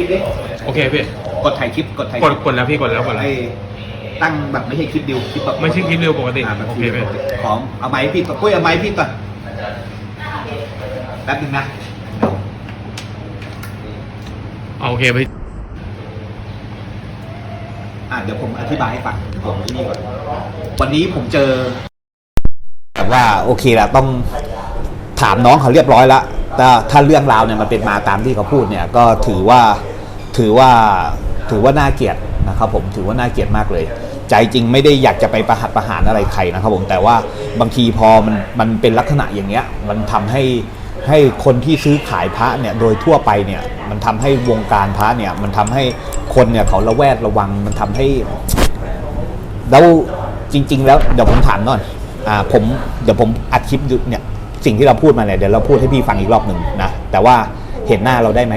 ลิปดิโอเคพี่กดถ่ายคลิปกดถ่ายกดกดแล้วพี่กดแล้วกดแล้ว ไอ้ตั้งแบบไม่ใช่คลิปเดียวคลิปแบบไม่ใช่คลิปเร็วปกติอ่าแบบโอคเคลิปพี่ ของเอาไม้พี่ก่อนปุ้ยเอาไม้พี่ก่อนแป๊บนึงนะเดี๋ยวเอาโอเคพี่อ่าเดี๋ยวผมอธิบายให้ฟังผมที่นี่ก่อน วันนี้ผมเจอแต่ว่าโอเคละต้องถามน้องเขาเรียบร้อยแล้วแต่ถ้าเรื่องราวเนี่ยมันเป็นมาตามที่เขาพูดเนี่ย ก็ถือว่า ถือว่าถือว่าน่าเกลียดนะครับผมถือว่าน่าเกลียดมากเลย ใจจริงไม่ได้อยากจะไปประหัตประหารอะไรใครนะครับผมแต่ว่าบางทีพอมันมันเป็นลักษณะอย่างเงี้ยมันทำให้ให้คนที่ซื้อขายพระเนี่ยโดยทั่วไปเนี่ยมันทำให้วงการพระเนี่ยมันทำให้คนเนี่ยเขาระแวดระวังมันทำให้ แล้วจริง ๆ แล้วเดี๋ยวผมถามหน่อยอ่าผมเดี๋ยวผมอัดคลิปเนี่ยสิ่งที่เราพูดมาเนี่ยเดี๋ยวเราพูดให้พี่ฟังอีกรอบหนึ่งนะแต่ว่าเห็นหน้าเราได้ไหม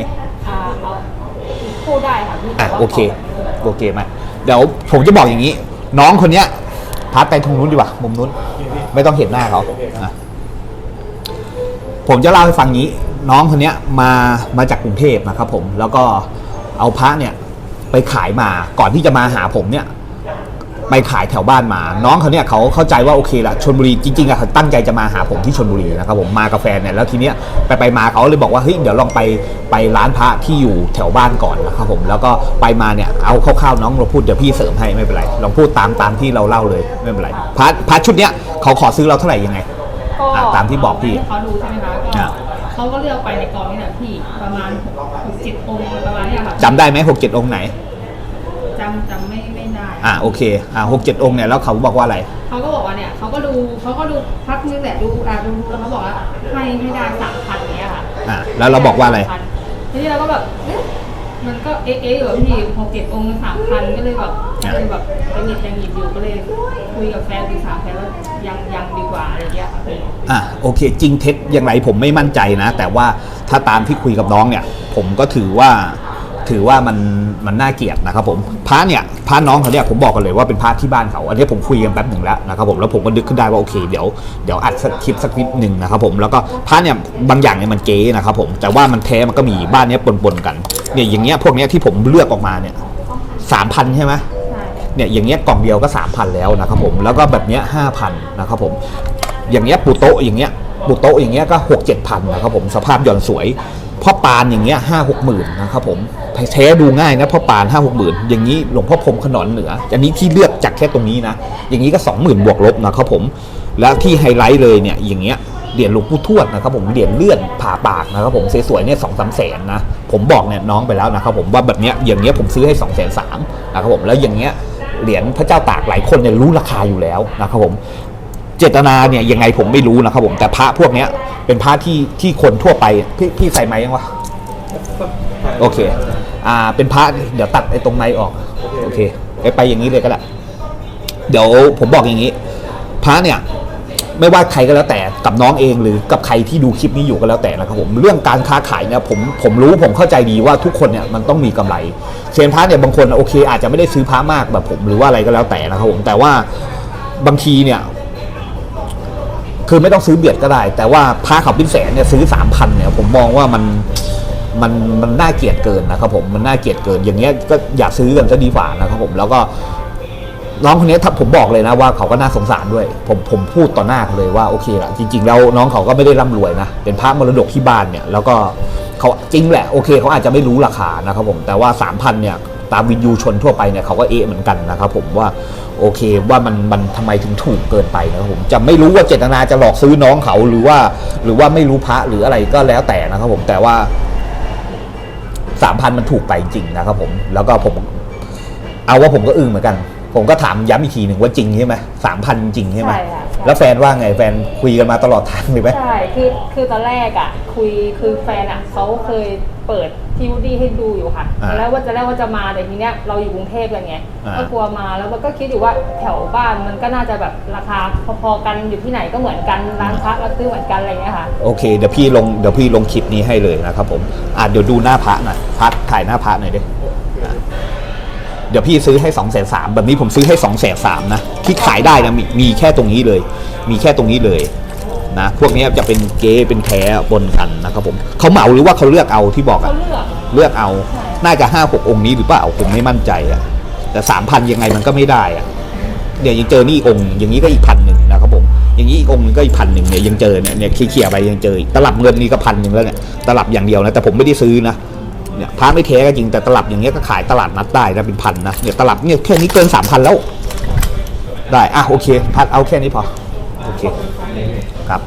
ค่ะพี่อะแต่ว่าโอเคโอเคไหมเดี๋ยวผมจะบอกอย่างนี้ น้องคนเนี้ยพัดไปทางนู้นดีกว่ามุมนู้น ไม่ต้องเห็นหน้าเขาอะผมจะเล่าให้ฟังนี้ น้องคนเนี้ยมามาจากกรุงเทพนะครับผมแล้วก็เอาพระเนี่ยไปขายมาก่อนที่จะมาหาผมเนี่ย ไปขายแถวบ้านมา น้องเขาเนี่ยเขาเข้าใจว่าโอเคละชนบุรีจริงๆอะเขาตั้งใจจะมาหาผมที่ชนบุรีนะครับผมมากับแฟนเนี่ยแล้วทีเนี้ยไปไปมาเขาเลยบอกว่าเฮ้ยเดี๋ยวลองไปไปร้านพระที่อยู่แถวบ้านก่อนนะครับผมแล้วก็ไปมาเนี่ยเอาคร่าวๆน้องเราพูดเดี๋ยวพี่เสริมให้ไม่เป็นไรลองพูดตามตามที่เราเล่าเลยไม่เป็นไรพระพระชุดเนี้ยเขาขอซื้อเราเท่าไหร่ยังไงก็อะตามที่บอกพี่ให้เขาดูใช่ไหมคะก็อะเขาก็เลือกไปในกองนี่แหละพี่ประมาณหกเจ็ดองค์ประมาณเนี้ยค่ะจำได้ไหมหกเจ็ดองค์ไหน จำจำไม่ไม่ได้อ่าโอเคอ่าหกเจ็ดองค์เนี่ยแล้วเขาบอกว่าอะไร เขาก็บอกว่าเนี่ยเขาก็ดูเขาก็ดูพักนึงแหละดูอ่าดูดูแล้วเขาบอกว่าให้ให้ได้สามพันเนี้ยค่ะอ่าแล้วเราบอกว่าอะไร3,000ทีนี้เราก็แบบเอ๊ะมันก็เอ๊ะเอ๊ะอยู่อะพี่หกเจ็ดองค์สามพันก็เลยแบบก็เลยแบบไปหยิบยังหยิบอยู่ก็เลยคุยกับแฟนปรึกษาแฟนว่ายังยังดีกว่าอะไรอย่างเงี้ยค่ะพี่อะโอเค จริงเท็จอย่างไรผมไม่มั่นใจนะ แต่ว่าถ้าตามที่คุยกับน้องเนี่ย ผมก็ถือว่า ถือว่ามันมันน่าเกลียดนะครับผมพระเนี่ยพระน้องเขาเนี่ยผมบอกกันเลยว่าเป็นพระที่บ้านเขา อันนี้ผมคุยกันแป๊บหนึ่งแล้วนะครับผมแล้วผมก็นึกขึ้นได้ว่าโอเคเดี๋ยวเดี๋ยวอัดสักคลิปสักนิดหนึ่งนะครับผมแล้วก็พระเนี่ยบางอย่างเนี่ยมันเก๊นะครับผมแต่ว่ามันแท้มันก็มีบ้านเนี้ยปนๆกันเนี่ยอย่างเงี้ยพวกเนี้ยที่ผมเลือกออกมาเนี่ยสามพันใช่ไหมเนี่ยอย่างเงี้ยกล่องเดียวก็3,000แล้วนะครับผมแล้วก็แบบเนี้ย5,000นนะครับผมอย่างเงี้ยปูโต๊ะอย่างเงี้ยปูโต๊ะอย่างเงี้ยก็6 7พันนะครับผมสภาพหย่อนสวย พ่อปานอย่างเงี้ยห้าหกหมื่นนะครับผมแท้ดูง่ายนะพ่อปานห้าหกหมื่นอย่างนี้หลวงพ่อพรมขนอนเหนือ อันนี้ที่เลือกจากแค่ตรงนี้นะ อย่างนี้ก็20,000บวกลบนะครับผม แล้วที่ไฮไลท์เลยเนี่ยอย่างเงี้ยเหรียญหลวงปู่ทวดนะครับผมเหรียญเลื่อนผ่าปากนะครับผมสวยๆเนี่ยสองสามแสนนะผมบอกเนี่ยน้องไปแล้วนะครับผมว่าแบบเนี้ยอย่างเงี้ยผมซื้อให้2องแสนสามนะครับผมแล้วอย่างเงี้ยเหรียญพระเจ้าตากหลายคนเนี่ยรู้ราคาอยู่แล้วนะครับผม เจตนาเนี่ยยังไงผมไม่รู้นะครับผมแต่พระพวกเนี้ยเป็นพระที่ที่คนทั่วไปพี่พี่ใส่ไหมยังวะโอเค อ่าเป็นพระเดี๋ยวตัดไอ้ตรงในออกโอเคไปไปอย่างนี้เลยก็ได้เดี๋ยวผมบอกอย่างนี้ พระเนี่ยไม่ว่าใครก็แล้วแต่กับน้องเองหรือกับใครที่ดูคลิปนี้อยู่ก็แล้วแต่นะครับผมเรื่องการค้าขายเนี่ยผมผมรู้ผมเข้าใจดีว่าทุกคนเนี่ยมันต้องมีกำไรเซียนพระเนี่ยบางคนโอเค อาจจะไม่ได้ซื้อพระมากแบบผมหรือว่าอะไรก็แล้วแต่นะครับผมแต่ว่าบางทีเนี่ย คือไม่ต้องซื้อเบียดก็ได้ แต่ว่าพระเขาเป็นแสนเนี่ยซื้อสามพันเนี่ยผมมองว่ามันมันมันน่าเกลียดเกินนะครับผมมันน่าเกลียดเกิน อย่างเงี้ยก็อย่าซื้อกันจะดีกว่านะครับผมแล้วก็น้องคนนี้ถ้าผมบอกเลยนะว่าเขาก็น่าสงสารด้วย ผมผมพูดต่อหน้าเขาเลยว่าโอเคละจริง ๆ แล้วน้องเขาก็ไม่ได้ร่ำรวยนะเป็นพระมรดกที่บ้านเนี่ยแล้วก็เขาจริงแหละโอเคเขาอาจจะไม่รู้ราคานะครับผมแต่ว่าสามพันเนี่ยตามวินยูชนทั่วไปเนี่ยเขาก็เอะเหมือนกันนะครับผมว่า โอเคว่ามันมันทำไมถึงถูกเกินไปนะครับผมจะไม่รู้ว่าเจตนาจะหลอกซื้อน้องเขาหรือว่า หรือว่าไม่รู้พระหรืออะไรก็แล้วแต่นะครับผมแต่ว่าสามพันมันถูกไปจริงนะครับผมแล้วก็ผมเอาว่าผมก็อึ้งเหมือนกัน ผมก็ถามย้ำอีกทีหนึ่งว่าจริงใช่ไหมสามพันจริงใช่ไหมใช่ค่ะ แล้วแฟนว่าไงแฟนคุยกันมาตลอดทางเลยไหมใช่ คือ คือตอนแรกอะ คุย คือแฟนอะเขาเคยเปิดทีวูดดี้ให้ดูอยู่ค่ะอ่าแล้วว่าจะแรกว่าจะมาแต่ทีเนี้ยเราอยู่กรุงเทพกันไงอ่าก็กลัวมาแล้วมันก็คิดอยู่ว่าแถวบ้านมันก็น่าจะแบบราคาพอๆกันอยู่ที่ไหนก็เหมือนกันร้านค้าก็ซื้อเหมือนกันอะไรเงี้ยค่ะ โอเคเดี๋ยวพี่ลงเดี๋ยวพี่ลงคลิปนี้ให้เลยนะครับผมอะเดี๋ยวดูหน้าพระหน่อยพัดถ่ายหน้าพระหน่อยดิอะ เดี๋ยวพี่ซื้อให้สองแสนสามแบบนี้ผมซื้อให้สองแสนสามนะที่ขายได้นะมีมีแค่ตรงนี้เลย มีแค่ตรงนี้เลยนะพวกนี้จะเป็นเก๊เป็นแท้ปนกันนะครับผมเขาเหมาหรือว่าเขาเลือกเอาที่บอกเขาอะเลือกเลือกเอาน่าจะห้าหกองค์นี้หรือเปล่าผมไม่มั่นใจอะแต่สามพันยังไงมันก็ไม่ได้อะเดี๋ยวยังเจอนี่อีกองค์อย่างนี้ก็อีกพันหนึ่งนะครับผมอย่างนี้อีกองค์หนึงก็อีกพันหนึ่งเนี่ยยังเจอเนี่ยเนี่ยเคลียร์ๆไปยังเจออีกตลับเงินนี่ก็พันหนึ่งแล้วเนี่ยตลับอย่างเดียวนะแต่ผมไม่ได้ซื้อนะ เนี่ยพระไม่แท้ก็จริงแต่ตลับอย่างเงี้ยก็ขายตลาดนัดได้นะเป็นพันนะเนี่ยตลับเนี่ยแค่นี้เกินสามพันแล้ว ได้อะโอเคพัดเอาแค่นี้พอโอเคครับ